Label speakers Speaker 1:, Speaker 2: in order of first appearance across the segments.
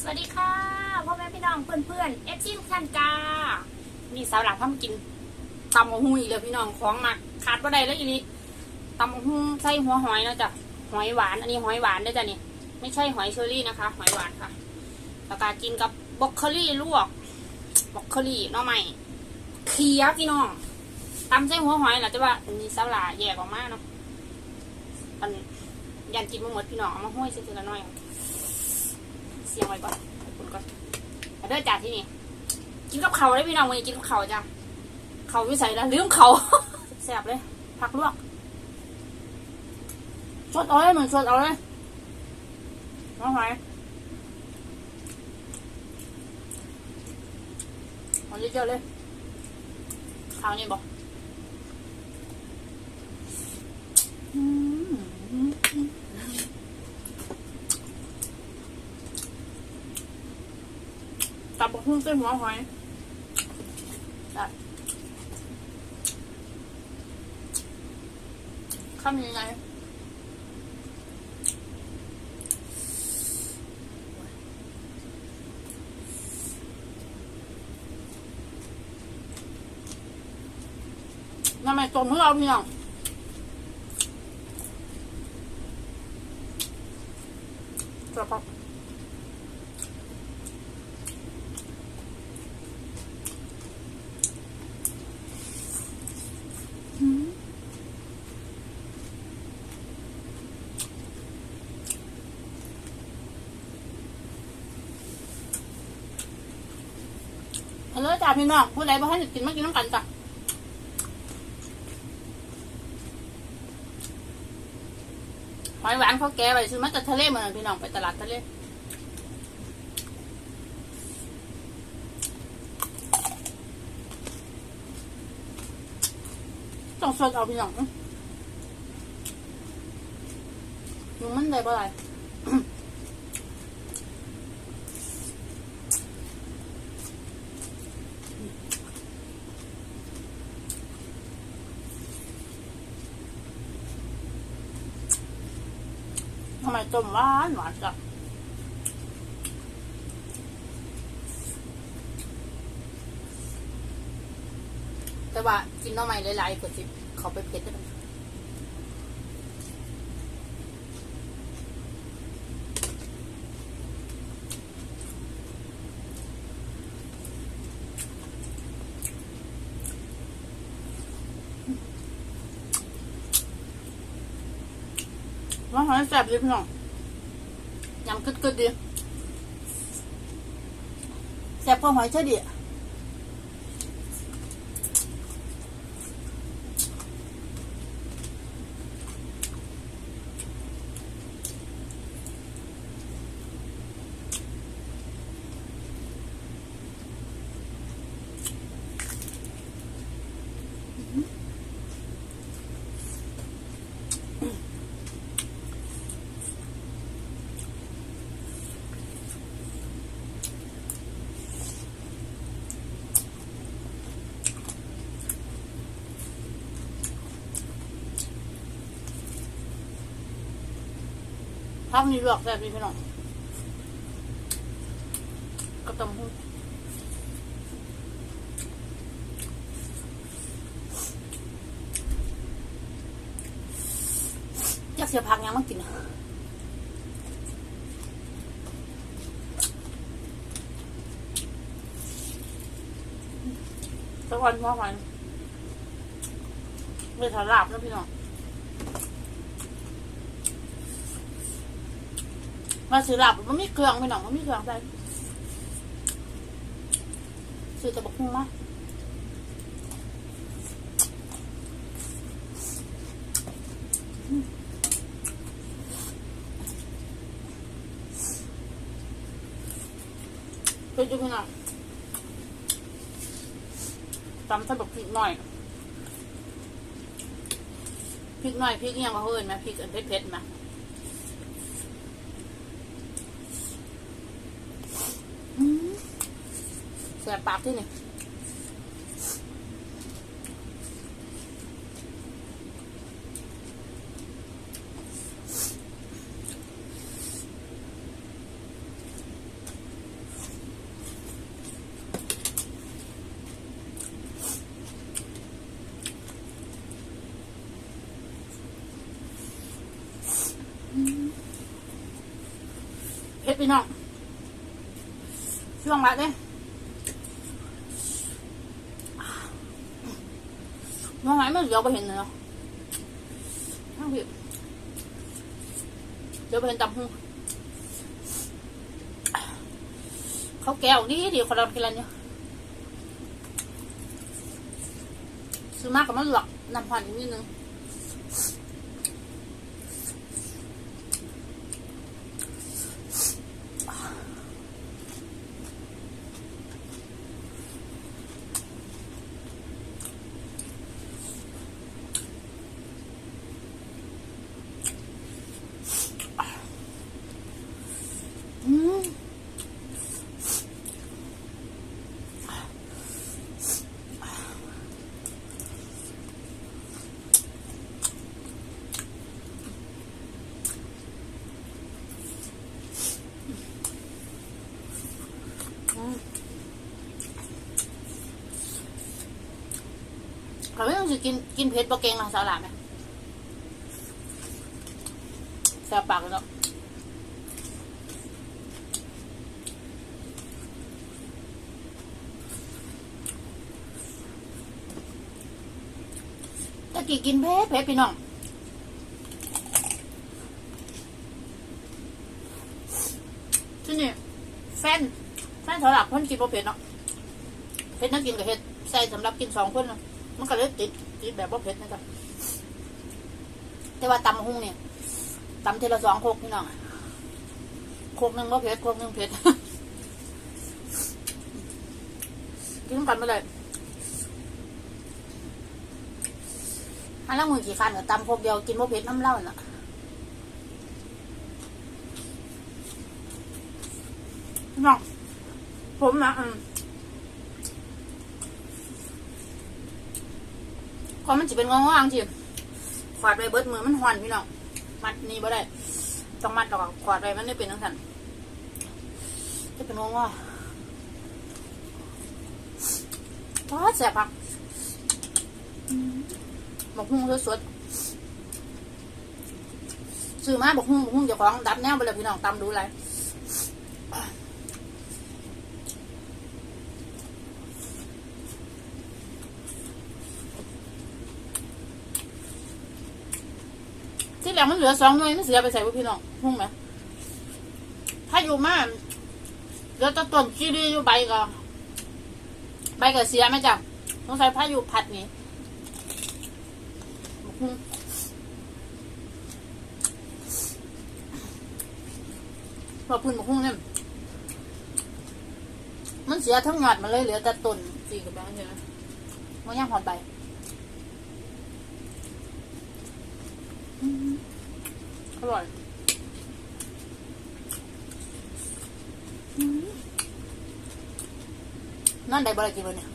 Speaker 1: สวัสดีค่ะพ่อแม่พี่น้องเพื่อนเพื่อนเอฟซีทุกท่านจ้านี่สาวหลังทำกินตำมะฮุ่งอีกแล้วพี่น้องของมักขาดบ่ได้แล้วอีนี้ตำมะฮุ่งใส่หัวหอยนะจ๊ะหอยหวานอันนี้หอยหวานได้จ้ะนี่ไม่ใช่หอยเชอรี่นะคะ หอยหวานค่ะแล้วก็กินกับบล็อกโคลี่ลวกบล็อกโคลี่น้อใหม่เคียพี่น้องตำใส่หัวหอยแหละแต่ว่าอันนี้สาวหลาแย่กออกมากเนาะอันยันกินมาหมดพี่น้องเอามาห้อยเสียละหน่อยเสียงไว้ก่อนคุณก่อนเด้อจ่าที่นี่ กินกับเขาวเลยพี่น้องวันนี้กินกับเขาจ้ะเขาวิสัยแล้วลืมเขาแสบเลยผักลวกสดเอาเลยเหมือนสดเอาเลยน้องหอยเอาเยอะๆเลยข้าวนี่บอก ตับกหุ้งเส้นหัวหอยแบบข้ามยังไงน้ำไม่ต้มเพื่อเอาเมียงกระเพาะ ฮัลโหลจ้า พี่น้องผู้ใดบ่ให้กินมากินน้ำกันจ้ะหอยหวานเขาแก่ไปซื้อมาจากทะเลมาพี่น้องไปตลาดทะเลต้องสดเอาพี่น้องยุงมันได้บ่ไร ต้มหวานหวานจังแต่ว่ากินน้อใหม่หลายๆกว่าสิเขาไปเผ็ดได้ไหมว่าหอยแซ่บดีพี่น้อง กึดกึดดีแสบกว่าหอยเชอรี่ พักนี้ลวกแซ่บดีพี่น้องกระตำหูอยากเสียผักยังมากินอะตะวันพ่อวันไม่ถาลาบนะพี่น้อง มาซื้อหลับมันมีเครื่องไปหน่องมันมีเครื่องใส่ซื้อตะบกหุ่งมาไปดูพี่หน่อยตำใส่บักพริกหน่อยพริกหน่อยพริกยังมาเฮิร์นไหมพริกอันเผ็ดๆไหม สบปากที่นี่เผ็ดพี่น้องช่วงมาเนี่ย น้องไหนไม่เดี๋ยวไปเห็นเลยเนาะน้องพี่เดี๋ยวไปเห็นตำหูเขาแก้วนี่ดีคนเรากินอะไรเนี่ยซื้อมากกับมันหลอกน้ำผ่อนนิดนึง งสิกินกินเผ็ดปลาเก่งนะสาหร่ายไหมแซ่บปากเลยเนาะตะกี้กินเผ็ดเผ็ดพี่น้องที่นี่แฟนแฟนสำหรับคนกินบ่เผ็ดเนาะเผ็ดนักกินกับเผ็ดใส่สำหรับกินสองคนเนาะ มันก็เลยติดติดแบบบ่าเผ็ดนะจ๊ะแต่ว่าตำหุ้งเนี่ยตำทีละสองโคกพี่น้องโคกหนึ่งบ่าเผ็ดโคกหนึ่งเผ็ดกินกันไปเลยอันละมือกี่คันก็ตำพวกเดียวกินโมเผ็ดน้ำเล้าน่ะน้องผมนะอืม ความมันจะเป็นงองๆจีขวาดไปเบิดมือมันหอนพี่น้องมัดนี่บ่ได้ต้องมัดต่อกขวาดไปมันไม่เป็นทั้งสันจะเป็นงองๆว้าแสบผักบกฮุ้งสดๆซื้อมาบกฮุ้งบกฮุ้งเจ้าของดับแนวไปเลยพี่น้องตำดูอะไแล้วมันเหลือสองหน่วยมันเสียไปใส่พวกพี่น้องหุ้งไหมถ้าอยู่มาเหลือแตะต้นจีดีอยู่ใบก็ใบก็เสียไหมจ๊ะต้องใส่ผ้าอยู่ผัดนี่พอพื้นบกหุ้งเนี่ยมันเสียทั้งหยอดมันเลยเหลือแต่ต้นสี่กับแบงค์ใช่ไหมมันย่างหอมไป ร่อยนั่นได้บริกินเลยเนี่ย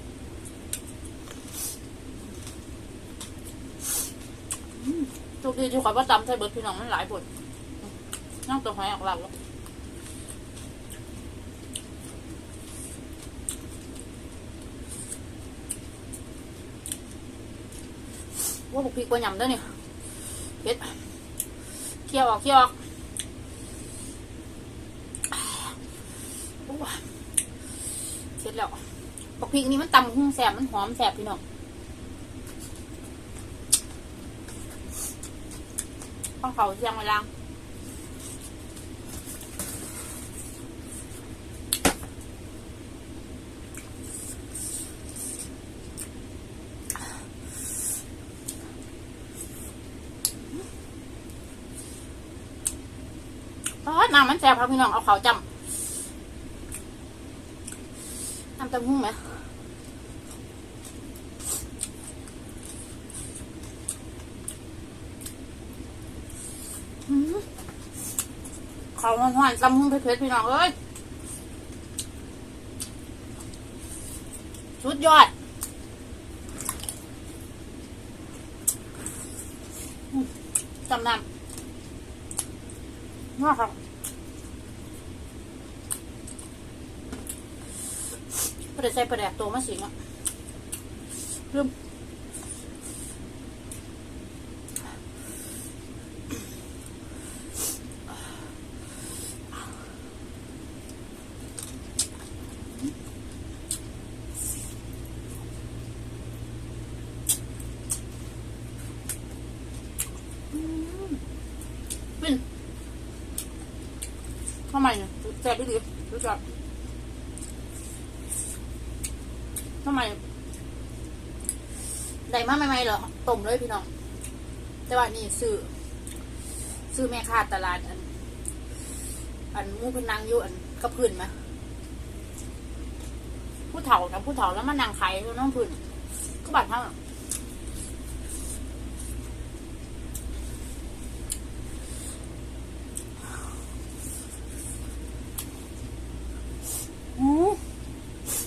Speaker 1: ทุกทีที่ขอยว่าตำใส่เบิร์ดพี่น้องมันหลายบทนั่งตัวหอยออกหลังแล้วว่าบุกพริกว่าหยำเด้อเนี่ยเผ็ด เคี่ยวออกเคี่ยวออกเสร็จแล้วบักพริกนี่มันตำหุ้งแสบมันหอมแสบพี่น้องต้องเขาเสียงเวลางอ๋อ น้ำมันแสบครับพี่น้อง เอาเขาจำน้ำตำหุ้งไหมอืมเขาหวานๆตำหุ้งเผ็ดๆพี่น้องเอ้ยสุดยอดจำนำน่าครับ ประเดี๋ยวใส่ประเดี๋ยวตัวมาสิงอะเริ่ม ซ่บไปดิรู้จักทำไมได้ มาใหม่ๆเหรอต้มเลยพี่น้อง แต่ว่านี่ซื้อซื้อแม่ค้าตลาดอัน อันมูพนังอยู่อันกระพื้นมาผู้เฒ่านะผู้เฒ่าแล้วมานั่งขายอยู่น้องพื้นก็บาดเท่าอืม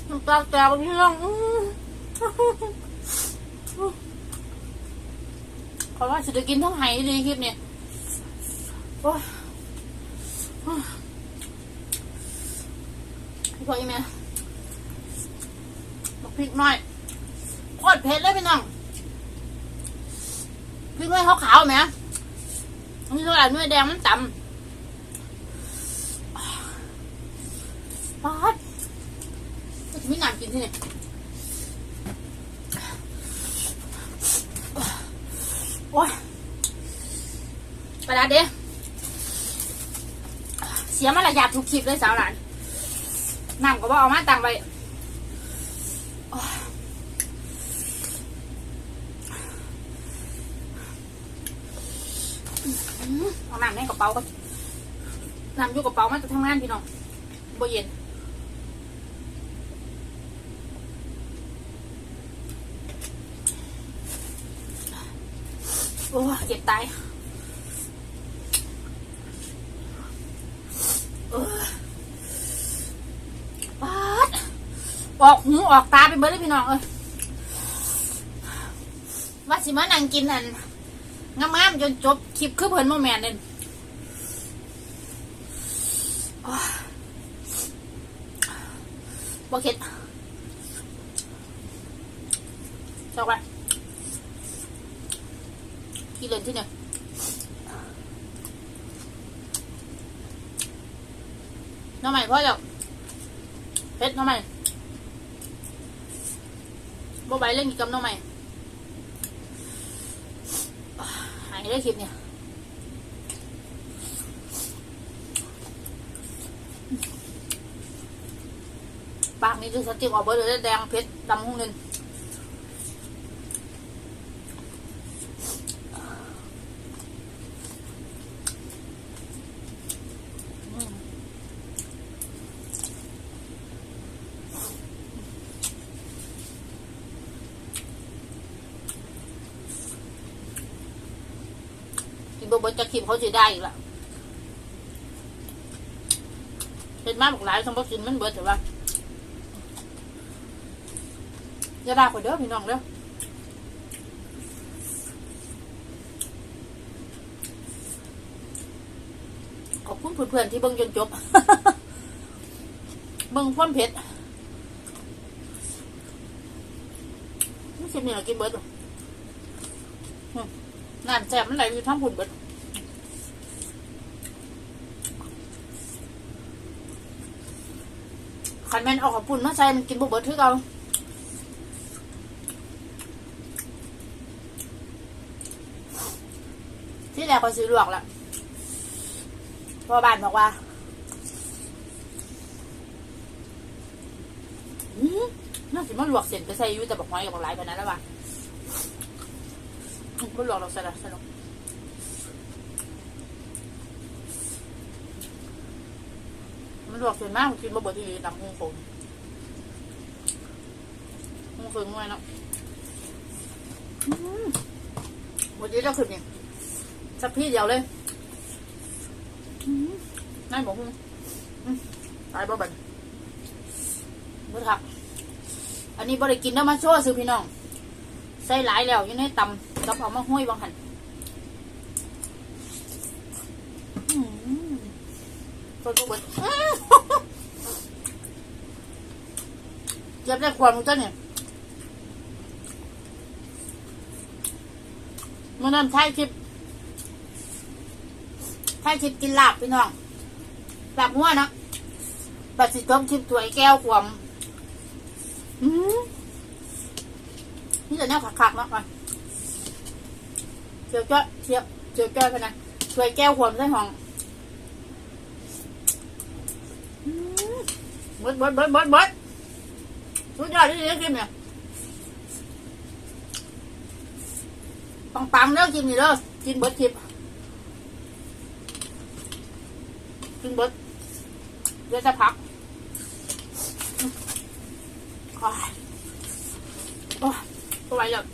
Speaker 1: น้ำตาแตกพี่น้องอืมะว่าจะได้กินทั้งไหดีคลิปเนี่ยโอ้ยพี่พ่ออีเมลพริกหน่อยโคตรเผ็ดเลยพี่น้องพริกหน่อยขาวๆไหมนี่เท่าไหร่หน่วยแดงมันต่ำป๊าดจะมีน้ำกินที่นี่ โอ้ยไปละเด้เสียมารยาททุกคลิปเลยสาวหลานน้ำก็บ่เอามาตังไว้โอ้ยอืมเอาน้ำในกระเป๋าก่อนน้ำอยู่กระเป๋ามาจะทำงานพี่น้องบ่เย็น โอ้เจ็บตายเออปาดออกหูออกตาไปเบิดเลยพี่น้องเอ้ยว่าสิมานั่งกินอันงามๆจนจบคลิปคือเพิ่นโมแมนเด่นโอ้ยบ่เข็ดจอกไปกี่เลนที่เนี่ยน้องใหม่พ่อเจ้าเพชรน้องใหม่บ่ใบเล่นกินกับน้องใหม่หายได้คลิปเนี่ยปากนี้จะสติกออกเบอร์เลยแดงเพชรดำหุ้งเงิน กินบะเบิดจะคิมเขาจะได้อีกละเป็นมาบอกหลายสมบัติกินมันเบิดแต่ว่าอย่าด่าคนเด้อพี่น้องเด้อขอบคุณเพื่อนๆที่เบิ่งจนจบ เบิ่งความเผ็ดนี่สิเนี่ยกินเบิดเหรออืมน้ำแซ่บมันไหลอยู่ทั้งผุนเบิด ขันแมนเอาของปุ่นมาใส่มันกินบุบเบิดคือเอาที่แรกก็ซื้อลวกละพ่อบ้านบอกว่าอืมน่าสิมาลวกเสร็จไปใส่ยูแต่บอกหอยกับบอกหลายไปนั้นแล้วว่ะไม่ลวกเราใส่ละใส่ลง มันลวกเสร็จมากกินบุเบิดที่ดำหงคงหงคงง่วยเนาะอืมวันนี้เราขึ้นเนี่ยสักพี่เดียวเลยนั่นบอกคุณตายบ่บันมือถัก อันนี้บริกินแล้วมาโชว์ซื้อพี่น้อง ใส่หลายแล้วอยู่ในตำกับเอามาห้อยบางหันอืม ตัวตัวเบิดเจ็บได้ความมึงจ้ะเนี่ยมันนั่นท้ายคลิปท้ายคลิปกินลาบพี่น้องลาบหัวนะบัดสิต้มชิมถ้วยแก้วความอืมนี่จะแนวขักๆเนาะก่อนเจียวจ้อยเจียวเจียวจ้อยกันนะถวยแก้วความใส่ห้อง เบิดเบิดเบิดเบิดเบิดสุดยอดที่นี่คลิปเนี่ยปังปังเด้อคลิปนี้เด้อกินเบิดคลิปกินเบิดเดี๋ยวจะพักโอ้ยโอ้ยตัวไหวแล้ว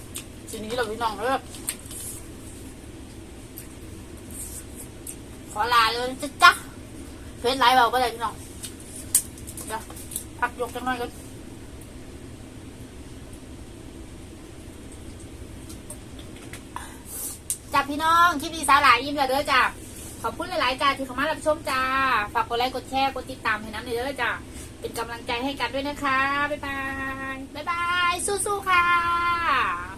Speaker 1: ทีนี้เราพี่น้องเด้อขอลาเลยจ้ะเฟซไลฟ์เบาไปเลยพี่น้อง เดี๋ยวพักยกจังหน่อยกันจ้าพี่น้องคลิปนี้สาหลายยิ้มเลยเด้อจ้าขอบคุณหลายๆจ้าที่เข้ามารับชมจ้า ฝากกดไลค์กดแชร์กดติดตามให้น้ำในเด้อจ้าเป็นกำลังใจให้กันด้วยนะคะ บ๊ายบาย บ๊ายบาย สู้ๆค่ะ